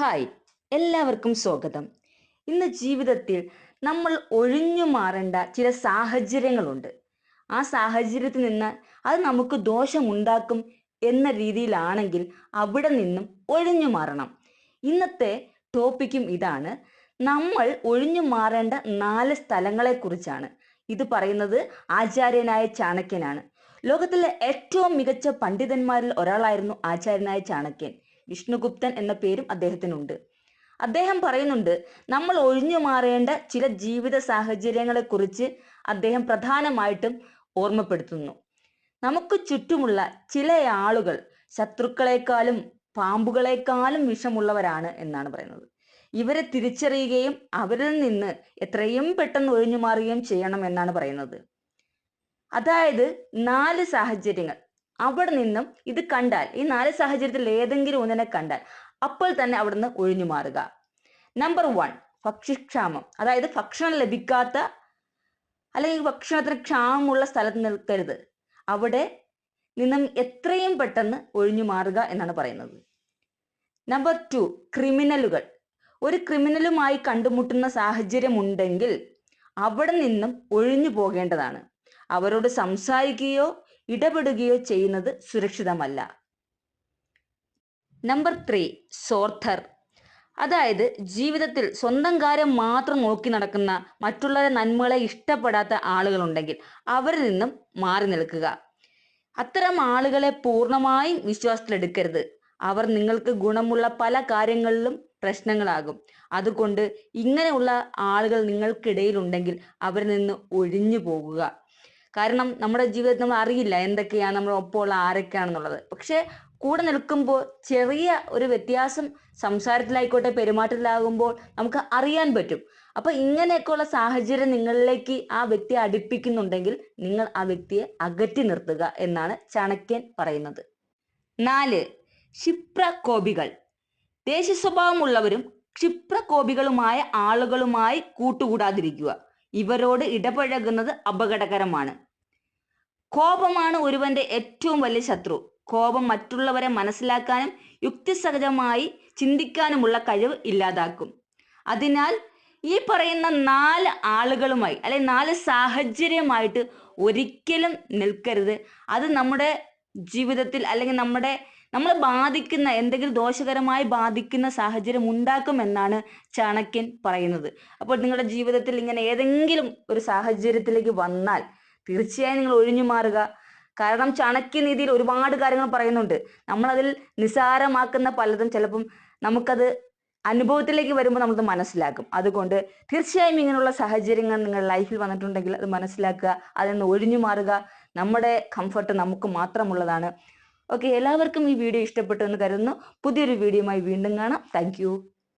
Hi എല്ലാവർക്കും സ്വാഗതം. ഇന്ന് ജീവിതത്തിൽ നമ്മൾ ഒഴിഞ്ഞു മാറേണ്ട ചില സാഹചര്യങ്ങളുണ്ട്. ആ സാഹചര്യത്തിൽ നിന്ന് അത് നമുക്ക് ദോഷമുണ്ടാക്കും എന്ന രീതിയിലാണെങ്കിൽ അവിടെ നിന്നും ഒഴിഞ്ഞു മാറണം. ഇന്നത്തെ ടോപ്പിക്കും ഇതാണ്. നമ്മൾ ഒഴിഞ്ഞു മാറേണ്ട നാല് സ്ഥലങ്ങളെക്കുറിച്ചാണ്. ഇത് പറയുന്നത് ആചാര്യനായ ചാണക്യനാണ്. ലോകത്തിലെ ഏറ്റവും മികച്ച പണ്ഡിതന്മാരിൽ ഒരാളായിരുന്നു ആചാര്യനായ ചാണക്യൻ. വിഷ്ണുഗുപ്തൻ എന്ന പേരും അദ്ദേഹത്തിനുണ്ട്. അദ്ദേഹം പറയുന്നുണ്ട് നമ്മൾ ഒഴിഞ്ഞു മാറേണ്ട ചില ജീവിത സാഹചര്യങ്ങളെക്കുറിച്ച് അദ്ദേഹം പ്രധാനമായിട്ടും ഓർമ്മപ്പെടുത്തുന്നു. നമുക്ക് ചുറ്റുമുള്ള ചില ആളുകൾ ശത്രുക്കളെക്കാളും പാമ്പുകളെക്കാളും വിഷമുള്ളവരാണ് എന്നാണ് പറയുന്നത്. ഇവരെ തിരിച്ചറിയുകയും അവരിൽ നിന്ന് എത്രയും പെട്ടെന്ന് ഒഴിഞ്ഞു മാറുകയും ചെയ്യണം എന്നാണ് പറയുന്നത്. അതായത് നാല് സാഹചര്യങ്ങൾ അവിടെ നിന്നും ഇത് കണ്ടാൽ ഈ നാല് സാഹചര്യത്തിൽ ഏതെങ്കിലും ഒന്നിനെ കണ്ടാൽ അപ്പോൾ തന്നെ അവിടുന്ന് ഒഴിഞ്ഞു മാറുക. നമ്പർ വൺ ഭക്ഷ്യക്ഷാമം. അതായത് ഭക്ഷണം ലഭിക്കാത്ത അല്ലെങ്കിൽ ഭക്ഷണത്തിന് ക്ഷാമമുള്ള സ്ഥലത്ത് നിൽക്കരുത്. അവിടെ നിന്നും എത്രയും പെട്ടെന്ന് ഒഴിഞ്ഞു മാറുക എന്നാണ് പറയുന്നത്. നമ്പർ ടു ക്രിമിനലുകൾ. ഒരു ക്രിമിനലുമായി കണ്ടുമുട്ടുന്ന സാഹചര്യം ഉണ്ടെങ്കിൽ അവിടെ നിന്നും ഒഴിഞ്ഞു പോകേണ്ടതാണ്. അവരോട് സംസാരിക്കുകയോ ഇടപെടുകയോ ചെയ്യുന്നത് സുരക്ഷിതമല്ല. നമ്പർ ത്രീ സോർത്തർ അതായത് ജീവിതത്തിൽ സ്വന്തം കാര്യം മാത്രം നോക്കി നടക്കുന്ന മറ്റുള്ളവരുടെ നന്മകളെ ഇഷ്ടപ്പെടാത്ത ആളുകളുണ്ടെങ്കിൽ അവരിൽ നിന്നും മാറി നിൽക്കുക. അത്തരം ആളുകളെ പൂർണമായും വിശ്വാസത്തിലെടുക്കരുത്. അവർ നിങ്ങൾക്ക് ഗുണമുള്ള പല കാര്യങ്ങളിലും പ്രശ്നങ്ങളാകും. അതുകൊണ്ട് ഇങ്ങനെയുള്ള ആളുകൾ നിങ്ങൾക്കിടയിൽ ഉണ്ടെങ്കിൽ അവരിൽ നിന്ന് ഒഴിഞ്ഞു പോകുക. കാരണം നമ്മുടെ ജീവിതത്തിൽ നമ്മൾ അറിയില്ല എന്തൊക്കെയാണ് നമ്മൾ ഒപ്പമുള്ള ആരൊക്കെയാണെന്നുള്ളത്. പക്ഷെ കൂടെ നിൽക്കുമ്പോൾ ചെറിയ ഒരു വ്യത്യാസം സംസാരത്തിലായിക്കോട്ടെ പെരുമാറ്റത്തിലാകുമ്പോൾ നമുക്ക് അറിയാൻ പറ്റും. അപ്പൊ ഇങ്ങനെയൊക്കെയുള്ള സാഹചര്യം നിങ്ങളിലേക്ക് ആ വ്യക്തിയെ അടുപ്പിക്കുന്നുണ്ടെങ്കിൽ നിങ്ങൾ ആ വ്യക്തിയെ അകറ്റി നിർത്തുക എന്നാണ് ചാണക്യൻ പറയുന്നത്. നാല് ക്ഷിപ്രകോപികൾ. ദേശസ്വഭാവമുള്ളവരും ക്ഷിപ്ര ക്ഷിപ്രകോപികളുമായ ആളുകളുമായി കൂട്ടുകൂടാതിരിക്കുക. ഇവരോട് ഇടപഴകുന്നത് അപകടകരമാണ്. കോപമാണ് ഒരുവന്റെ ഏറ്റവും വലിയ ശത്രു. കോപം മറ്റുള്ളവരെ മനസ്സിലാക്കാനും യുക്തിസഹജമായി ചിന്തിക്കാനുമുള്ള കഴിവ് ഇല്ലാതാക്കും. അതിനാൽ ഈ പറയുന്ന നാല് ആളുകളുമായി അല്ലെങ്കിൽ നാല് സാഹചര്യമായിട്ട് ഒരിക്കലും നിൽക്കരുത്. അത് നമ്മുടെ ജീവിതത്തിൽ അല്ലെങ്കിൽ നമ്മുടെ നമ്മളെ ബാധിക്കുന്ന എന്തെങ്കിലും ദോഷകരമായി ബാധിക്കുന്ന സാഹചര്യം ഉണ്ടാക്കുമെന്നാണ് ചാണക്യൻ പറയുന്നത്. അപ്പോൾ നിങ്ങളുടെ ജീവിതത്തിൽ ഇങ്ങനെ ഏതെങ്കിലും ഒരു സാഹചര്യത്തിലേക്ക് വന്നാൽ തീർച്ചയായും നിങ്ങൾ ഒഴിഞ്ഞു മാറുക. കാരണം ചാണക്യ നീതിയിൽ ഒരുപാട് കാര്യങ്ങൾ പറയുന്നുണ്ട്. നമ്മളതിൽ നിസാരമാക്കുന്ന പലതും ചിലപ്പം നമുക്കത് അനുഭവത്തിലേക്ക് വരുമ്പോൾ നമുക്ക് മനസ്സിലാക്കും. അതുകൊണ്ട് തീർച്ചയായും ഇങ്ങനെയുള്ള സാഹചര്യങ്ങൾ നിങ്ങളുടെ ലൈഫിൽ വന്നിട്ടുണ്ടെങ്കിൽ അത് മനസ്സിലാക്കുക അതിൽ നിന്ന് ഒഴിഞ്ഞു മാറുക. നമ്മുടെ കംഫർട്ട് നമുക്ക് മാത്രമുള്ളതാണ്. ഓക്കെ എല്ലാവർക്കും ഈ വീഡിയോ ഇഷ്ടപ്പെട്ടു എന്ന് കരുതുന്നു. പുതിയൊരു വീഡിയോയുമായി വീണ്ടും കാണാം. താങ്ക്